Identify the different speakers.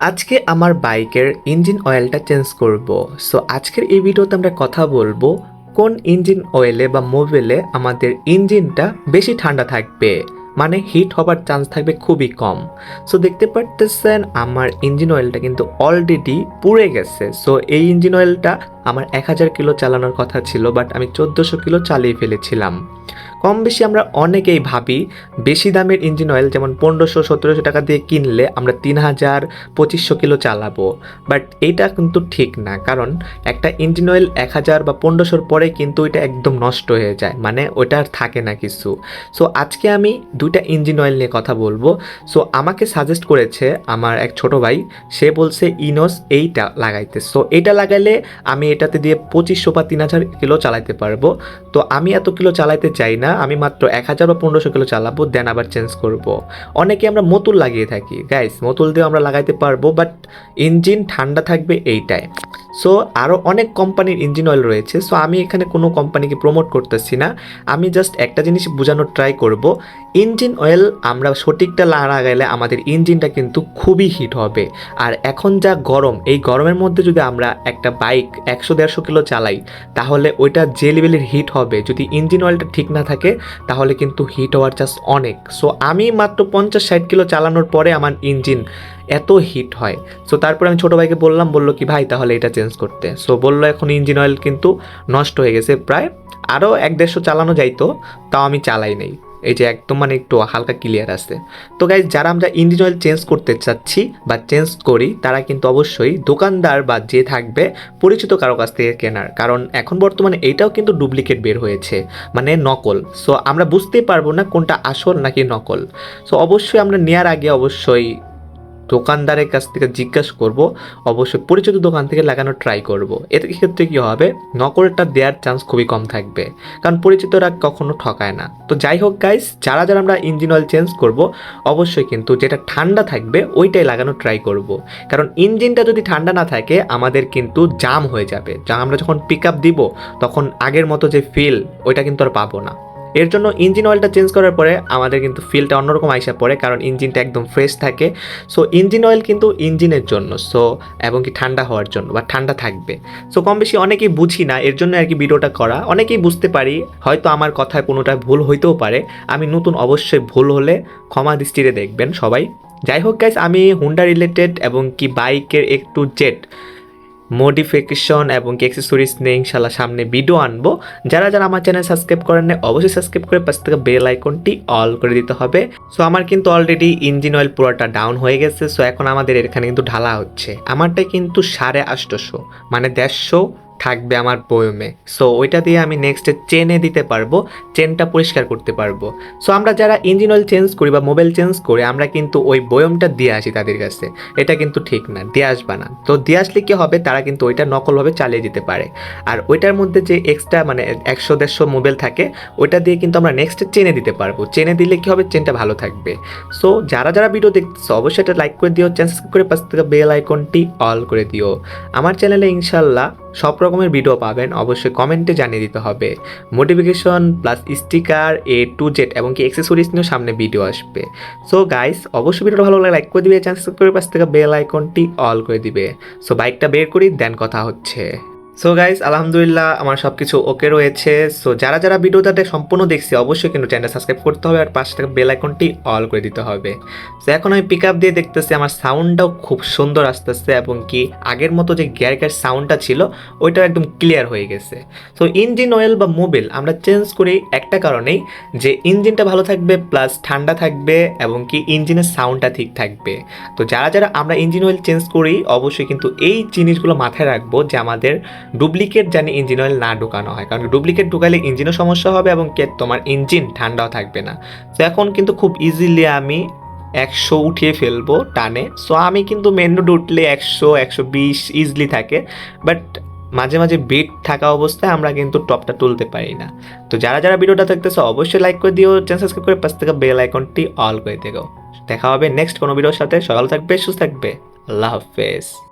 Speaker 1: আজকে আমার বাইকের ইঞ্জিন অয়েলটা চেঞ্জ করব। সো আজকের এই ভিডিওতে আমরা কথা বলব, কোন ইঞ্জিন অয়েলে বা মোবিলে আমাদের ইঞ্জিনটা বেশি ঠান্ডা থাকবে? মানে হিট হবার চান্স থাকবে খুবই কম। সো দেখতে পারতেছেন, আমার ইঞ্জিন অয়েলটা কিন্তু অলরেডি পুড়ে গেছে। সো এই ইঞ্জিন অয়েলটা আমার এক হাজার কিলো চালানোর কথা ছিল, বাট আমি চোদ্দোশো কিলো চালিয়ে ফেলেছিলাম। কম বেশি আমরা অনেকেই ভাবি বেশি দামের ইঞ্জিন অয়েল যেমন পনেরোশো, সতেরোশো টাকা দিয়ে কিনলে আমরা তিন হাজার, পঁচিশশো কিলো চালাবো। বাট এইটা কিন্তু ঠিক না, কারণ একটা ইঞ্জিন অয়েল এক হাজার বা পনেরোশোর পরে কিন্তু এটা একদম নষ্ট হয়ে যায় মানে ওটা আর থাকে না কিছু। সো আজকে আমি দুইটা ইঞ্জিন অয়েল নিয়ে কথা বলব। সো আমাকে সাজেস্ট করেছে আমার এক ছোট ভাই, সে বলছে ইনোস এইটা লাগাইতে। সো এইটা লাগাইলে আমি এটাতে দিয়ে পঁচিশশো বা তিন হাজার কিলো চালাইতে পারব। তো আমি এত কিলো চালাইতে চাই না আমি মাত্র এক হাজার বা পনেরোশো কিলো চালাবো দেন আবার চেঞ্জ করব। অনেকে আমরা মতুল লাগিয়ে থাকি গাইস মতুল দিয়ে আমরা লাগাইতে পারব বাট ইঞ্জিন ঠান্ডা থাকবে এইটাই সো আরও অনেক কোম্পানির ইঞ্জিন অয়েল রয়েছে। সো আমি এখানে কোনো কোম্পানিকে প্রমোট করতেছি না। আমি জাস্ট একটা জিনিস বোঝানোর ট্রাই করব। ইঞ্জিন অয়েল আমরা সঠিকটা লাগাইলে আমাদের ইঞ্জিনটা কিন্তু খুবই হিট হবে। আর এখন যা গরম, এই গরমের মধ্যে যদি আমরা একটা বাইক একশো দেড়শো কিলো চালাই, তাহলে ওইটা যে লেভেলের হিট হবে, যদি ইঞ্জিন অয়েলটা ঠিক না থাকে, তাহলে কিন্তু হিট হওয়ার চান্স অনেক। সো আমি মাত্র পঞ্চাশ ষাট কিলো চালানোর পরে আমার ইঞ্জিন এত হিট হয়। সো তারপরে আমি ছোটো ভাইকে বললাম, বলল কি, ভাই, তাহলে এটা চেঞ্জ করতে। সো বলল এখন ইঞ্জিন অয়েল কিন্তু নষ্ট হয়ে গেছে। প্রায় আরও এক দেড়শো চালানো যাইতো, তাও আমি চালাই নেই। এই যে একদম মানে একটু হালকা ক্লিয়ার আছে। তো গাইজ যারা আমরা ইঞ্জিন অয়েল চেঞ্জ করতে চাচ্ছি বা চেঞ্জ করি, তারা কিন্তু অবশ্যই দোকানদার বা যে থাকবে, পরিচিত কারও কাছ থেকে কেনার। কারণ এখন বর্তমানে এইটাও কিন্তু ডুপ্লিকেট বের হয়েছে মানে নকল। সো আমরা বুঝতেই পারব না কোনটা আসল নাকি নকল। সো অবশ্যই আমরা নেওয়ার আগে অবশ্যই দোকানদারের কাছ থেকে জিজ্ঞাসা করব, অবশ্যই পরিচিত দোকান থেকে লাগানোর ট্রাই করব। এর ক্ষেত্রে কি হবে? নকলটা দেওয়ার চান্স খুবই কম থাকবে, কারণ পরিচিতরা কখনো ঠকায় না। তো যাই হোক গাইস যারা যারা আমরা ইঞ্জিন অয়েল চেঞ্জ করব, অবশ্যই কিন্তু যেটা ঠান্ডা থাকবে, ওইটাই লাগানোর ট্রাই করব। কারণ ইঞ্জিনটা যদি ঠান্ডা না থাকে, আমাদের কিন্তু জাম হয়ে যাবে। যা আমরা যখন পিক আপ দিব, তখন আগের মতো যে ফিল ওইটা কিন্তু আর পাবো না। এর জন্য ইঞ্জিন অয়েলটা চেঞ্জ করার পরে আমাদের কিন্তু ফিলটা অন্যরকম আইসা পড়ে, কারণ ইঞ্জিনটা একদম ফ্রেশ থাকে। সো ইঞ্জিন অয়েল কিন্তু ইঞ্জিনের জন্য সো এবং কি ঠান্ডা হওয়ার জন্য, বা ঠান্ডা থাকবে। সো কম বেশি অনেকেই বুঝি না, এর জন্য আর কি ভিডিওটা করা। অনেকেই বুঝতে পারি, হয়তো আমার কথায় কোনোটা ভুল হইতেও পারে। আমি নতুন অবশ্যই ভুল হলে ক্ষমা দৃষ্টিতে দেখবেন সবাই। যাই হোক গাইস আমি হুন্ডা রিলেটেড এবং কি বাইকের একটু জেট মডিফিকেশন এবং কি অ্যাক্সেসরিজ নিয়ে ইনশাল্লাহ সামনে ভিডিও আনব। যারা যারা আমার চ্যানেল সাবস্ক্রাইব করেন না অবশ্যই সাবস্ক্রাইব করে পাশ থেকে বেল আইকনটি অল করে দিতে হবে। সো আমার কিন্তু অলরেডি ইঞ্জিন অয়েল পুরোটা ডাউন হয়ে গেছে। সো এখন আমাদের এখানে কিন্তু ঢালা হচ্ছে। আমারটা কিন্তু সাড়ে আটশোশো মানে দেড়শো থাকবে আমার বয়মে। সো ওইটা দিয়ে আমি নেক্সটে চেনে দিতে পারব চেনটা পরিষ্কার করতে পারব। সো আমরা যারা ইঞ্জিন অয়েল চেঞ্জ করি বা মোবাইল চেঞ্জ করি, আমরা কিন্তু ওই বয়মটা দিয়ে আসি তাদের কাছে। এটা কিন্তু ঠিক না, দিয়ে আসবা না। তো দিয়ে আসলে কি হবে? তারা কিন্তু ওইটা নকলভাবে চালিয়ে দিতে পারে। আর ওইটার মধ্যে যে এক্সট্রা মানে একশো, দেড়শো মোবাইল থাকে, ওইটা দিয়ে কিন্তু আমরা নেক্সটে চেনে দিতে পারব। চেনে দিলে কি হবে? চেনটা ভালো থাকবে। সো যারা যারা ভিডিও দেখতেছো, অবশ্যই এটা লাইক করে দিও। চ্যানেল করে পাশ থেকে বেল আইকনটি অল করে দিও। আমার চ্যানেলে ইনশাল্লাহ সব রকমের ভিডিও পাবেন, অবশ্যই কমেন্টে জানিয়ে দিতে হবে। Modification plus sticker A to Z এবং কি অ্যাক্সেসরিজ নিয়েও সামনে ভিডিও আসবে। সো গাইস অবশ্যই ভিডিওটা ভালো লাগলে লাইক করে দিবে চ্যানেল সাবস্ক্রাইব করে পাশ থেকে বেল আইকনটি অল করে দিবে। সো বাইকটা বের করি দেন কথা হচ্ছে। সো গাইস আলহামদুলিল্লাহ, আমার সব কিছু ওকে রয়েছে। সো যারা যারা ভিডিওটাতে সম্পূর্ণ দেখছি, অবশ্যই কিন্তু চ্যানেল সাবস্ক্রাইব করতে হবে আর পাশে থাকা বেল আইকনটি অল করে দিতে হবে। সো এখন আমি পিক আপ দিয়ে দেখতেছি, আমার সাউন্ডটাও খুব সুন্দর আসতেছে এবং কি আগের মতো যে গিয়ার গ্যার সাউন্ডটা ছিল, ওইটাও একদম ক্লিয়ার হয়ে গেছে। সো ইঞ্জিন অয়েল বা মোবিল আমরা চেঞ্জ করি একটা কারণেই যে ইঞ্জিনটা ভালো থাকবে প্লাস ঠান্ডা থাকবে এবং কি ইঞ্জিনের সাউন্ডটা ঠিক থাকবে। তো যারা যারা আমরা ইঞ্জিন অয়েল চেঞ্জ করি, অবশ্যই কিন্তু এই জিনিসগুলো মাথায় রাখব যে আমাদের ডুপ্লিকেট জানি ইঞ্জিন অয়েল না ঢুকানো হয়। কারণ ডুপ্লিকেট ঢুকালে ইঞ্জিনও সমস্যা হবে এবং কে তোমার ইঞ্জিন ঠান্ডাও থাকবে না। তো এখন কিন্তু খুব ইজিলি আমি একশো উঠিয়ে ফেলব টানে। সো আমি কিন্তু মেন রোড উঠলে একশো একশো বিশ ইজিলি থাকে। বাট মাঝে মাঝে বিট থাকা অবস্থায় আমরা কিন্তু টপটা তুলতে পারি না। তো যারা যারা ভিডিওটা দেখতেছো, অবশ্যই লাইক করে দিও চ্যানেল সাবস্ক্রাইব করে পাশ থেকে বেল আইকনটি অল করে দেবো দেখা হবে নেক্সট কোনো ভিডিওর সাথে। সকাল থাকবে, সুস্থ থাকবে। আল্লাহ হাফেজ।